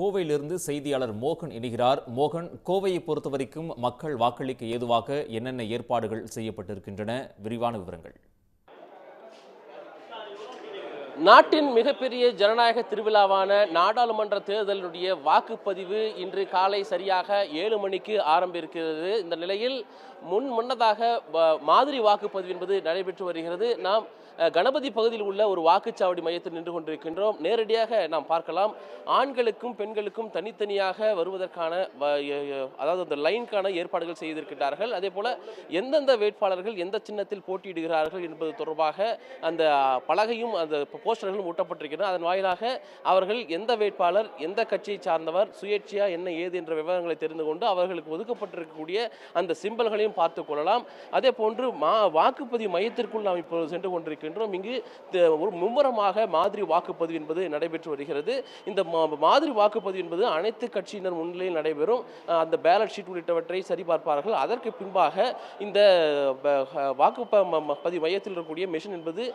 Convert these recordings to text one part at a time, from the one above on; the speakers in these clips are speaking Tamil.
கோவையிலிருந்து செய்தியாளர் மோகன் இணைகிறார். மோகன் கோவையை பொறுத்தவரைக்கும் மக்கள் வாக்களிக்க ஏதுவாக என்னென்ன ஏற்பாடுகள் செய்யப்பட்டிருக்கின்றன? விரிவான விவரங்கள். நாட்டின் மிகப்பெரிய ஜனநாயக திருவிழாவான நாடாளுமன்ற தேர்தலினுடைய வாக்குப்பதிவு இன்று காலை சரியாக ஏழு மணிக்கு ஆரம்பிக்கிறது இந்த நிலையில் முன் முன்னதாக மாதிரி வாக்குப்பதிவு என்பது நடைபெற்று வருகிறது. நாம் கணபதி பகுதியில் உள்ள ஒரு வாக்குச்சாவடி மையத்தில் நின்று கொண்டிருக்கின்றோம். நேரடியாக நாம் பார்க்கலாம். ஆண்களுக்கும் பெண்களுக்கும் தனித்தனியாக வருவதற்கான வ- அதாவது அந்த லைனுக்கான ஏற்பாடுகள் செய்திருக்கிறார்கள் அதே போல எந்தெந்த வேட்பாளர்கள் எந்த சின்னத்தில் போட்டியிடுகிறார்கள் என்பது தொடர்பாக அந்த பலகையும் அந்த போஸ்டர்களும் ஒட்டப்பட்டிருக்கின்றன அதன் வாயிலாக அவர்கள் எந்த வேட்பாளர் எந்த கட்சியை சார்ந்தவர் சுயேட்சையா என்ன ஏது என்ற விவரங்களை தெரிந்து கொண்டு அவர்களுக்கு ஒதுக்கப்பட்டிருக்கக்கூடிய அந்த சிம்பல்களையும் பார்த்து கொள்ளலாம். அதே போன்று மா வாக்குப்பதிவு மையத்திற்குள் நாம் இப்போது சென்று கொண்டிருக்கின்றோம். இங்கு ஒரு மும்முரமாக மாதிரி வாக்குப்பதிவு என்பது நடைபெற்று வருகிறது. இந்த மாதிரி வாக்குப்பதிவு என்பது அனைத்து கட்சியினர் முன்னிலையில் நடைபெறும். அந்த பேலட் ஷீட் உள்ளிட்டவற்றை சரிபார்ப்பார்கள். அதற்கு பின்பாக இந்த ப- வாக்குப்ப பதிவு மையத்தில் இருக்கக்கூடிய மிஷின் என்பது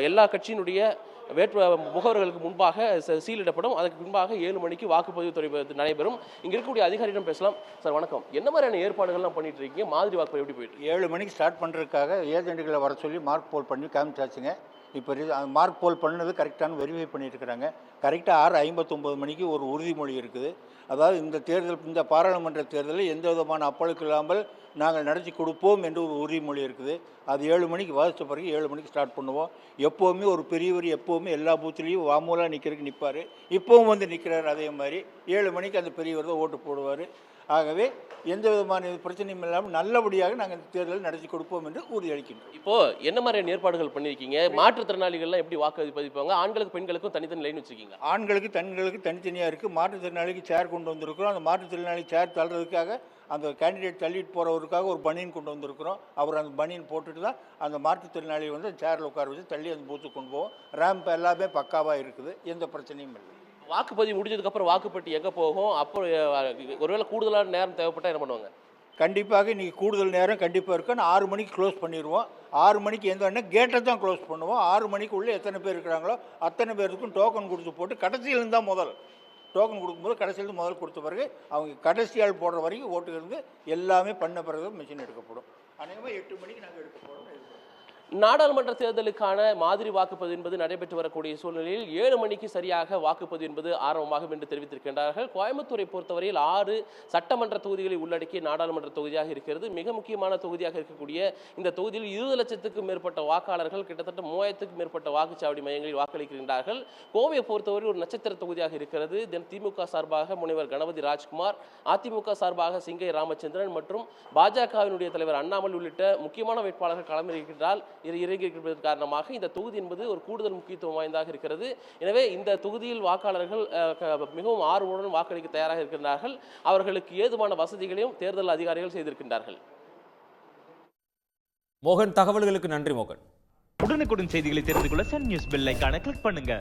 எல்லா கட்சியின் கட்சியினுடைய வேட்பு முகவர்களுக்கு முன்பாக ச- சீலிடப்படும். அதுக்கு பின்பாக ஏழு மணிக்கு வாக்குப்பதிவு துறை நடைபெறும். இங்கே இருக்கக்கூடிய அதிகாரியிடம் பேசலாம். சார் வணக்கம். என்ன மாதிரியான ஏற்பாடுகள்லாம் பண்ணிட்டு இருக்கீங்க மாதிரி வாக்குப்பதிவு எப்படி போயிட்டு ஏழு மணிக்கு ஸ்டார்ட் பண்ணுறதுக்காக ஏஜென்ட்டுகளை வர சொல்லி மார்க் போல் பண்ணி காமிச்சாச்சுங்க. இப்போ மார்க் போல் பண்ணது கரெக்டான வெரிஃபை பண்ணிட்டு இருக்கிறாங்க கரெக்டாக ஆறு ஐம்பத்தொம்போது மணிக்கு ஒரு உறுதிமொழி இருக்குது. அதாவது இந்த தேர்தல் இந்த பாராளுமன்ற தேர்தலில் எந்த விதமான அப்பழுக்கு இல்லாமல் நாங்கள் நடத்தி கொடுப்போம் என்று ஒரு உறுதிமொழி இருக்குது. அது ஏழு மணிக்கு வாசித்த பிறகு ஏழு மணிக்கு ஸ்டார்ட் பண்ணுவோம். எப்போவுமே ஒரு பெரியவர் எப்போவுமே எல்லா பூத்துலேயும் வாமூலாக நிற்கிறதுக்கு நிற்பார் இப்போவும் வந்து நிற்கிறார் அதே மாதிரி. ஏழு மணிக்கு அந்த பெரியவர் தான் ஓட்டு போடுவார். ஆகவே எந்த விதமான பிரச்சனையும் இல்லாமல் நல்லபடியாக நாங்கள் தேர்தலை நடத்தி கொடுப்போம் என்று உறுதியளிக்கின்றோம். இப்போ என்ன மாதிரியான ஏற்பாடுகள் பண்ணியிருக்கீங்க? மாற்றுத்திறனாளிகள்லாம் எப்படி வாக்கு பதிப்பாங்க? ஆண்களுக்கு பெண்களுக்கும் தனித்தனி லைன் வச்சிருக்கீங்க ஆண்களுக்கு பெண்களுக்கு தனித்தனியாக இருக்குது மாற்றுத்திறனாளிக்கு சேர் கொண்டு வந்திருக்கிறோம். அந்த மாற்றுத்திறனாளி சேர் தள்ளுறதுக்காக அந்த கேண்டிடேட் தள்ளிட்டு போகிறவருக்காக ஒரு பனியன் கொண்டு வந்திருக்கிறோம். அவர் அந்த பனியன் போட்டுட்டு தான் அந்த மாற்றுத்திறனாளியை வந்து சேரில் உட்கார வச்சு தள்ளி அந்த பூத்துக்கு கொண்டு போவோம். ரேம்ப் எல்லாமே பக்காவாக இருக்குது. எந்த பிரச்சனையும் இல்லை. வாக்குப்பதிவு முடிஞ்சதுக்கு அப்புறம் வாக்குப்பட்டி எங்க போகும்? அப்புறம் ஒருவேளை கூடுதலான நேரம் தேவைப்பட்டா என்ன பண்ணுவாங்க? கண்டிப்பாக இன்றைக்கி கூடுதல் நேரம் கண்டிப்பாக இருக்கும் நான் ஆறு மணிக்கு க்ளோஸ் பண்ணிடுவோம் ஆறு மணிக்கு எந்த கேட்டை தான் க்ளோஸ் பண்ணுவோம். ஆறு மணிக்கு உள்ளே எத்தனை பேர் இருக்கிறாங்களோ அத்தனை பேருக்கும் டோக்கன் கொடுத்து போட்டு கடைசியிலேருந்து தான் முதல். டோக்கன் கொடுக்கும்போது கடைசியிலேருந்து முதல் கொடுத்த பிறகு அவங்க கடைசியால் போடுற வரைக்கும் ஓட்டு இருந்து எல்லாமே பண்ண பிறகு மிஷின் எடுக்கப்படும். அநேகமாக எட்டு மணிக்கு நாங்கள் எடுக்க போகிறோம் நாடாளுமன்ற தேர்தலுக்கான மாதிரி வாக்குப்பதிவு என்பது நடைபெற்று வரக்கூடிய சூழ்நிலையில் ஏழு மணிக்கு சரியாக வாக்குப்பதிவு என்பது ஆரம்பமாகும் என்று தெரிவித்திருக்கின்றார்கள். கோயம்புத்தூரை பொறுத்தவரையில் ஆறு சட்டமன்ற தொகுதிகளை உள்ளடக்கிய நாடாளுமன்ற தொகுதியாக இருக்கிறது. மிக முக்கியமான தொகுதியாக இருக்கக்கூடிய இந்த தொகுதியில் இருபது லட்சத்துக்கும் மேற்பட்ட வாக்காளர்கள் கிட்டத்தட்ட மூவாயிரத்துக்கும் மேற்பட்ட வாக்குச்சாவடி மையங்களில் வாக்களிக்கின்றார்கள். கோவையை பொறுத்தவரை ஒரு நட்சத்திர தொகுதியாக இருக்கிறது. தென் திமுக சார்பாக முனைவர் கணபதி ராஜ்குமார் அதிமுக சார்பாக சிங்கை ராமச்சந்திரன் மற்றும் பாஜகவினுடைய தலைவர் அண்ணாமலை உள்ளிட்ட முக்கியமான வேட்பாளர்கள் களமிறக்கின்றால் இறங்கியிருப்பதன் காரணமாக இந்த தொகுதி என்பது ஒரு கூடுதல் முக்கியத்துவம் வாய்ந்ததாக இருக்கிறது. எனவே இந்த தொகுதியில் வாக்காளர்கள் மிகவும் ஆர்வமுடன் வாக்களிக்க தயாராக இருக்கின்றார்கள். அவர்களுக்கு ஏதுவான வசதிகளையும் தேர்தல் அதிகாரிகள் செய்திருக்கின்றார்கள். மோகன் தகவல்களுக்கு நன்றி மோகன். உடனுக்குடன் செய்திகளை தெரிந்து கொள்ள சன் நியூஸ் பெல் ஐகானை கிளிக் பண்ணுங்க.